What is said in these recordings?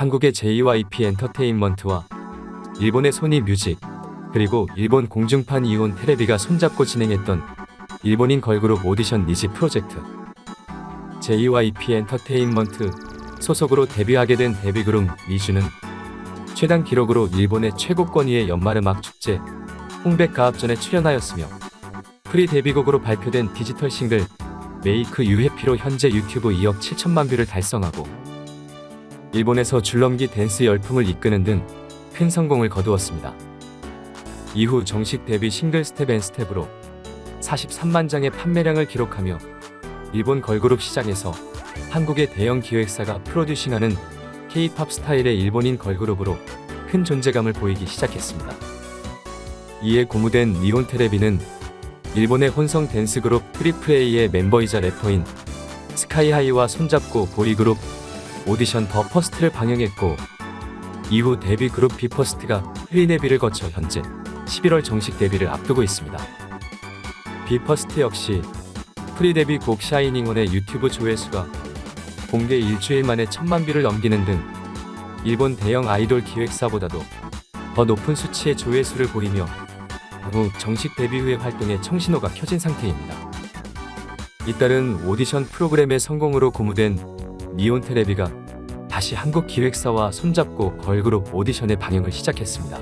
한국의 JYP 엔터테인먼트와 일본의 소니 뮤직 그리고 일본 공중판 이온 테레비가 손잡고 진행했던 일본인 걸그룹 오디션 니지 프로젝트. JYP 엔터테인먼트 소속으로 데뷔하게 된 데뷔그룹 미주는 최단 기록으로 일본의 최고권위의 연말음악 축제 홍백 가합전에 출연하였으며 프리 데뷔곡으로 발표된 디지털 싱글 메이크 유해피로 현재 유튜브 2억 7천만 뷰를 달성하고 일본에서 줄넘기 댄스 열풍을 이끄는 등 큰 성공을 거두었습니다. 이후 정식 데뷔 싱글 스텝 앤 스텝으로 43만 장의 판매량을 기록하며 일본 걸그룹 시장에서 한국의 대형 기획사가 프로듀싱하는 K-팝 스타일의 일본인 걸그룹으로 큰 존재감을 보이기 시작했습니다. 이에 고무된 니온 테레비는 일본의 혼성 댄스 그룹 트리플 A의 멤버이자 래퍼인 스카이하이와 손잡고 보이그룹 오디션 더 퍼스트를 방영했고 이후 데뷔 그룹 비퍼스트가 프리데뷔를 거쳐 현재 11월 정식 데뷔를 앞두고 있습니다. 비퍼스트 역시 프리데뷔 곡 샤이닝온의 유튜브 조회수가 공개 일주일 만에 천만 뷰를 넘기는 등 일본 대형 아이돌 기획사보다도 더 높은 수치의 조회수를 보이며 향후 정식 데뷔 후의 활동에 청신호가 켜진 상태입니다. 잇따른 오디션 프로그램의 성공으로 고무된 니온 테레비가 다시 한국 기획사와 손잡고 걸그룹 오디션의 방영을 시작했습니다.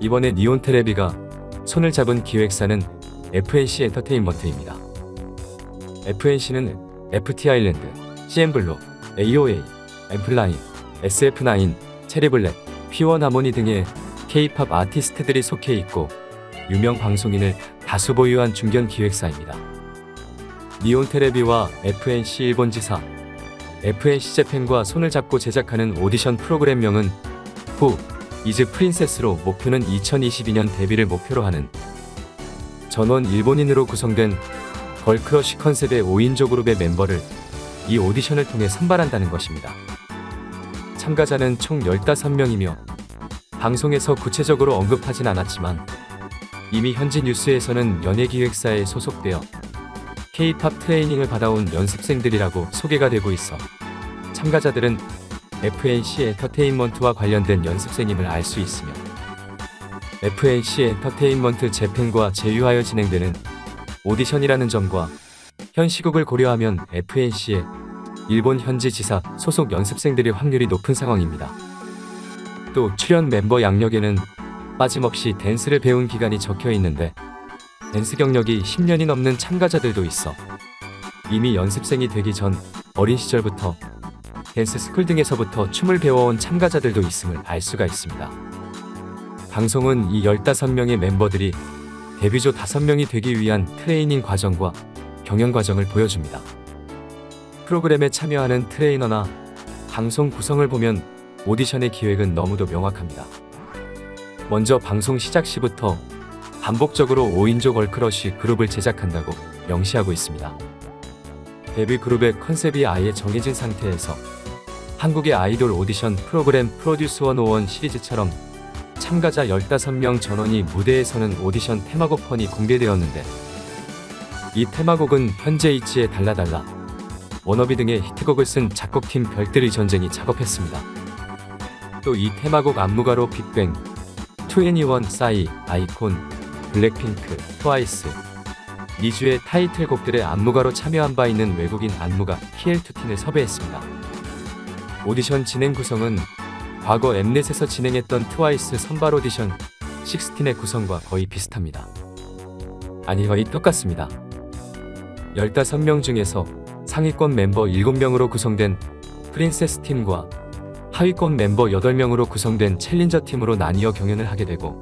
이번에 니온 테레비가 손을 잡은 기획사는 FNC 엔터테인먼트입니다. FNC는 FT 아일랜드, CN블루, AOA, 앰플라인, SF9, 체리블랙, 피원 하모니 등의 K-팝 아티스트들이 속해 있고 유명 방송인을 다수 보유한 중견 기획사입니다. 니온 테레비와 FNC 일본 지사, FNC 재팬과 손을 잡고 제작하는 오디션 프로그램명은 후 이즈 프린세스로 목표는 2022년 데뷔를 목표로 하는 전원 일본인으로 구성된 걸크러쉬 컨셉의 5인조 그룹의 멤버를 이 오디션을 통해 선발한다는 것입니다. 참가자는 총 15명이며 방송에서 구체적으로 언급하진 않았지만 이미 현지 뉴스에서는 연예기획사에 소속되어 K-팝 트레이닝을 받아온 연습생들이라고 소개가 되고 있어 참가자들은 FNC 엔터테인먼트와 관련된 연습생임을 알 수 있으며 FNC 엔터테인먼트 재팬과 제휴하여 진행되는 오디션이라는 점과 현 시국을 고려하면 FNC의 일본 현지 지사 소속 연습생들의 확률이 높은 상황입니다. 또 출연 멤버 양력에는 빠짐없이 댄스를 배운 기간이 적혀 있는데 댄스 경력이 10년이 넘는 참가자들도 있어 이미 연습생이 되기 전 어린 시절부터 댄스 스쿨 등에서부터 춤을 배워온 참가자들도 있음을 알 수가 있습니다. 방송은 이 15명의 멤버들이 데뷔조 5명이 되기 위한 트레이닝 과정과 경연 과정을 보여줍니다. 프로그램에 참여하는 트레이너나 방송 구성을 보면 오디션의 기획은 너무도 명확합니다. 먼저 방송 시작 시부터 반복적으로 5인조 걸크러쉬 그룹을 제작한다고 명시하고 있습니다. 데뷔 그룹의 컨셉이 아예 정해진 상태에서 한국의 아이돌 오디션 프로그램 프로듀스 101 시리즈처럼 참가자 15명 전원이 무대에 서는 오디션 테마곡 펀이 공개되었는데 이 테마곡은 현재 이치에 달라달라 워너비 등의 히트곡을 쓴 작곡팀 별들의 전쟁이 작업했습니다. 또 이 테마곡 안무가로 빅뱅, 2NE1, 싸이, 아이콘, 블랙핑크, 트와이스, 니주의 타이틀곡들의 안무가로 참여한 바 있는 외국인 안무가 키엘투틴을 섭외했습니다. 오디션 진행 구성은 과거 엠넷에서 진행했던 트와이스 선발 오디션 16의 구성과 거의 비슷합니다. 아니 거의 똑같습니다. 15명 중에서 상위권 멤버 7명으로 구성된 프린세스 팀과 하위권 멤버 8명으로 구성된 챌린저 팀으로 나뉘어 경연을 하게 되고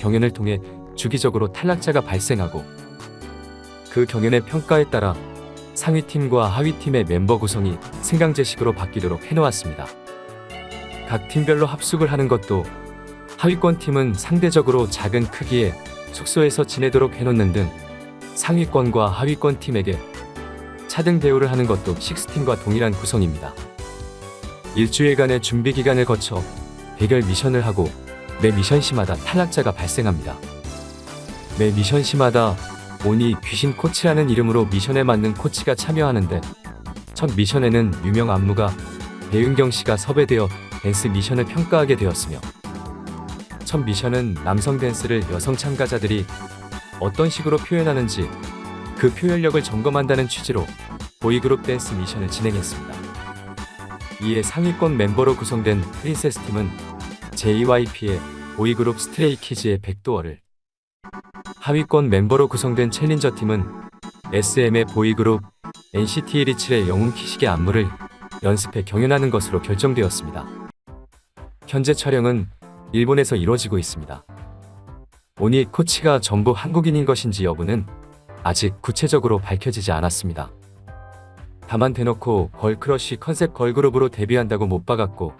경연을 통해 주기적으로 탈락자가 발생하고 그 경연의 평가에 따라 상위팀과 하위팀의 멤버 구성이 승강제식으로 바뀌도록 해놓았습니다. 각 팀별로 합숙을 하는 것도 하위권 팀은 상대적으로 작은 크기의 숙소에서 지내도록 해놓는 등 상위권과 하위권 팀에게 차등 대우를 하는 것도 16팀과 동일한 구성입니다. 일주일간의 준비 기간을 거쳐 대결 미션을 하고 매 미션 시마다 탈락자가 발생합니다. 매 미션 시마다 오니 귀신 코치라는 이름으로 미션에 맞는 코치가 참여하는데 첫 미션에는 유명 안무가 배윤경 씨가 섭외되어 댄스 미션을 평가하게 되었으며 첫 미션은 남성 댄스를 여성 참가자들이 어떤 식으로 표현하는지 그 표현력을 점검한다는 취지로 보이그룹 댄스 미션을 진행했습니다. 이에 상위권 멤버로 구성된 프린세스 팀은 JYP의 보이그룹 스트레이키즈의 백도어를 하위권 멤버로 구성된 챌린저 팀은 SM의 보이그룹 NCT 127의 영웅 키식의 안무를 연습해 경연하는 것으로 결정되었습니다. 현재 촬영은 일본에서 이루어지고 있습니다. 오니 코치가 전부 한국인인 것인지 여부는 아직 구체적으로 밝혀지지 않았습니다. 다만 대놓고 걸크러쉬 컨셉 걸그룹으로 데뷔한다고 못 박았고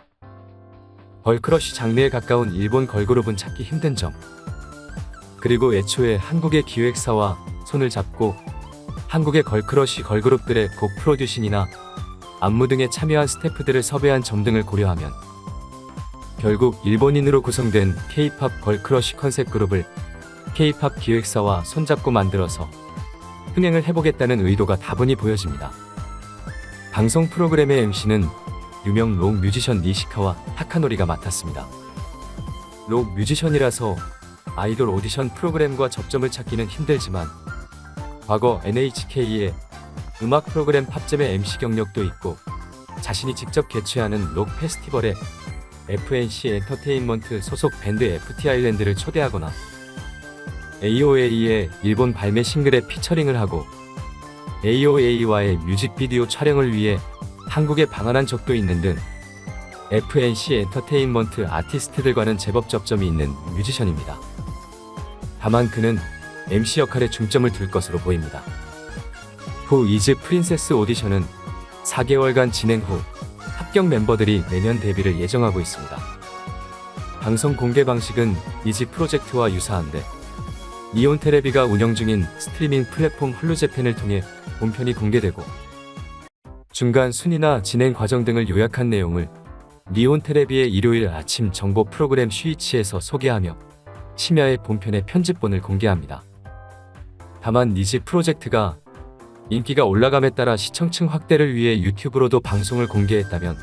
걸크러쉬 장르에 가까운 일본 걸그룹은 찾기 힘든 점 그리고 애초에 한국의 기획사와 손을 잡고 한국의 걸크러쉬 걸그룹들의 곡 프로듀싱이나 안무 등에 참여한 스태프들을 섭외한 점 등을 고려하면 결국 일본인으로 구성된 K-팝 걸크러쉬 컨셉 그룹을 K-팝 기획사와 손잡고 만들어서 흥행을 해보겠다는 의도가 다분히 보여집니다. 방송 프로그램의 MC는 유명 록 뮤지션 니시카와 타카노리가 맡았습니다. 록 뮤지션이라서 아이돌 오디션 프로그램과 접점을 찾기는 힘들지만 과거 NHK의 음악 프로그램 팝잼의 MC 경력도 있고 자신이 직접 개최하는 록 페스티벌에 FNC 엔터테인먼트 소속 밴드 FT 아일랜드를 초대하거나 AOA의 일본 발매 싱글에 피처링을 하고 AOA와의 뮤직비디오 촬영을 위해 한국에 방한한 적도 있는 등 FNC 엔터테인먼트 아티스트들과는 제법 접점이 있는 뮤지션입니다. 다만 그는 MC 역할에 중점을 둘 것으로 보입니다. 후 이즈 프린세스 오디션은 4개월간 진행 후 합격 멤버들이 내년 데뷔를 예정하고 있습니다. 방송 공개 방식은 이지 프로젝트와 유사한데 니온 테레비가 운영 중인 스트리밍 플랫폼 훌루제펜을 통해 본편이 공개되고 중간 순위나 진행 과정 등을 요약한 내용을 니온 테레비의 일요일 아침 정보 프로그램 슈이치에서 소개하며 심야의 본편의 편집본을 공개합니다. 다만 니지 프로젝트가 인기가 올라감에 따라 시청층 확대를 위해 유튜브로도 방송을 공개했다면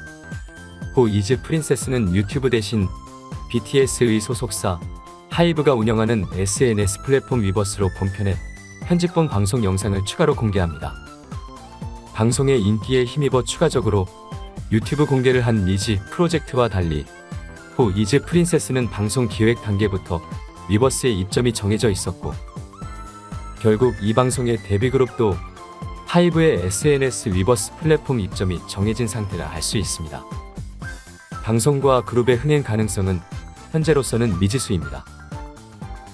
후 이즈 프린세스는 유튜브 대신 BTS의 소속사 하이브가 운영하는 SNS 플랫폼 위버스로 본편에 편집본 방송 영상을 추가로 공개합니다. 방송의 인기에 힘입어 추가적으로 유튜브 공개를 한 니지 프로젝트와 달리 후 이즈 프린세스는 방송 기획 단계부터 위버스의 입점이 정해져 있었고 결국 이 방송의 데뷔 그룹도 하이브의 SNS 위버스 플랫폼 입점이 정해진 상태라 알 수 있습니다. 방송과 그룹의 흥행 가능성은 현재로서는 미지수입니다.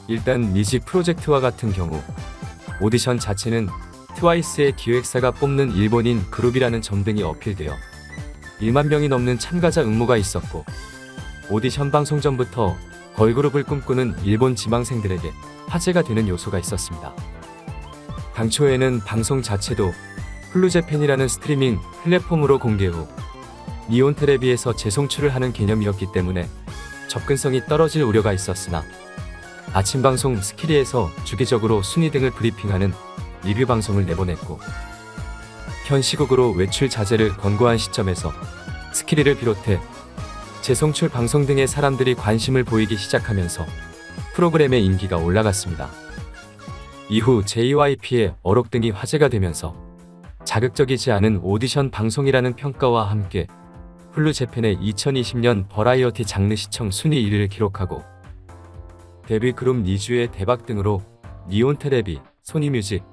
일단 니지 프로젝트와 같은 경우 오디션 자체는 트와이스의 기획사가 뽑는 일본인 그룹이라는 점 등이 어필되어 1만 명이 넘는 참가자 응모가 있었고 오디션 방송 전부터 걸그룹을 꿈꾸는 일본 지망생들에게 화제가 되는 요소가 있었습니다. 당초에는 방송 자체도 훌루제팬이라는 스트리밍 플랫폼으로 공개 후 니온 테레비에서 재송출을 하는 개념이었기 때문에 접근성이 떨어질 우려가 있었으나 아침 방송 스키리에서 주기적으로 순위 등을 브리핑하는 리뷰 방송을 내보냈고 현 시국으로 외출 자제를 권고한 시점에서 스키리를 비롯해 재송출 방송 등의 사람들이 관심을 보이기 시작하면서 프로그램의 인기가 올라갔습니다. 이후 JYP의 어록 등이 화제가 되면서 자극적이지 않은 오디션 방송이라는 평가와 함께 훌루 재팬의 2020년 버라이어티 장르 시청 순위 1위를 기록하고 데뷔 그룹 니주의 대박 등으로 니온 테레비, 소니 뮤직,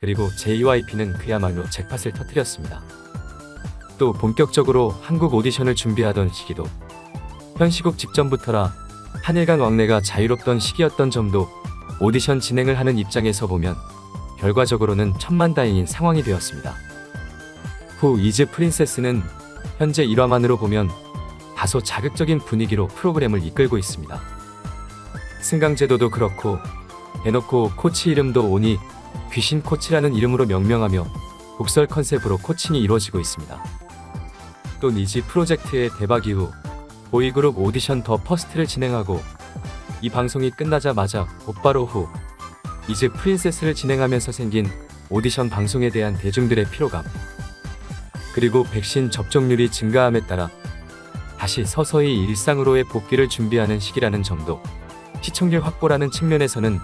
그리고 JYP는 그야말로 잭팟을 터뜨렸습니다. 또 본격적으로 한국 오디션을 준비하던 시기도 현시국 직전부터라 한일간 왕래가 자유롭던 시기였던 점도 오디션 진행을 하는 입장에서 보면 결과적으로는 천만다행인 상황이 되었습니다. 후 이즈 프린세스는 현재 1화만으로 보면 다소 자극적인 분위기로 프로그램을 이끌고 있습니다. 승강제도도 그렇고 대놓고 코치 이름도 오니 귀신 코치라는 이름으로 명명하며 독설 컨셉으로 코칭이 이루어지고 있습니다. 또 니지 프로젝트의 대박 이후 보이그룹 오디션 더 퍼스트를 진행하고 이 방송이 끝나자마자 곧바로 후 이즈 프린세스를 진행하면서 생긴 오디션 방송에 대한 대중들의 피로감 그리고 백신 접종률이 증가함에 따라 다시 서서히 일상으로의 복귀를 준비하는 시기라는 점도 시청률 확보라는 측면에서는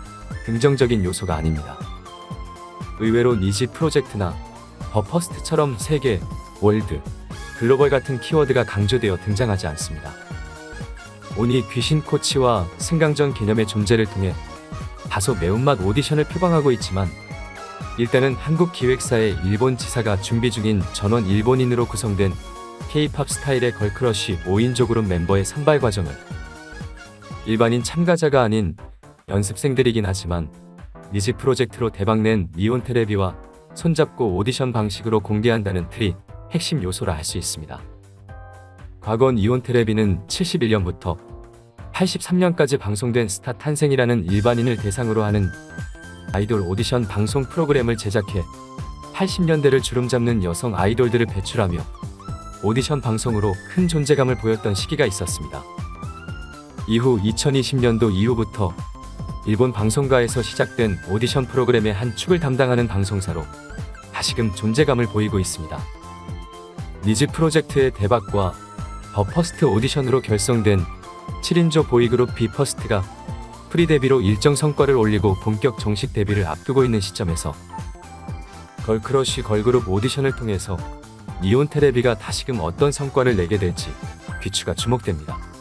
긍정적인 요소가 아닙니다. 의외로 니지 프로젝트나 더 퍼스트처럼 세계, 월드, 글로벌 같은 키워드가 강조되어 등장하지 않습니다. 오니 귀신 코치와 승강전 개념의 존재를 통해 다소 매운맛 오디션을 표방하고 있지만 일단은 한국 기획사의 일본 지사가 준비 중인 전원 일본인으로 구성된 K-팝 스타일의 걸크러쉬 5인조 그룹 멤버의 선발 과정을 일반인 참가자가 아닌 연습생들이긴 하지만 니지 프로젝트로 대박낸 니온 테레비와 손잡고 오디션 방식으로 공개한다는 틀이 핵심 요소라 할 수 있습니다. 과거 니온 테레비는 71년부터 83년까지 방송된 스타 탄생이라는 일반인을 대상으로 하는 아이돌 오디션 방송 프로그램을 제작해 80년대를 주름잡는 여성 아이돌들을 배출하며 오디션 방송으로 큰 존재감을 보였던 시기가 있었습니다. 이후 2020년도 이후부터 일본 방송가에서 시작된 오디션 프로그램의 한 축을 담당하는 방송사로 다시금 존재감을 보이고 있습니다. 니즈 프로젝트의 대박과 더 퍼스트 오디션으로 결성된 7인조 보이그룹 비퍼스트가 프리 데뷔로 일정 성과를 올리고 본격 정식 데뷔를 앞두고 있는 시점에서 걸크러쉬 걸그룹 오디션을 통해서 니온 테레비가 다시금 어떤 성과를 내게 될지 귀추가 주목됩니다.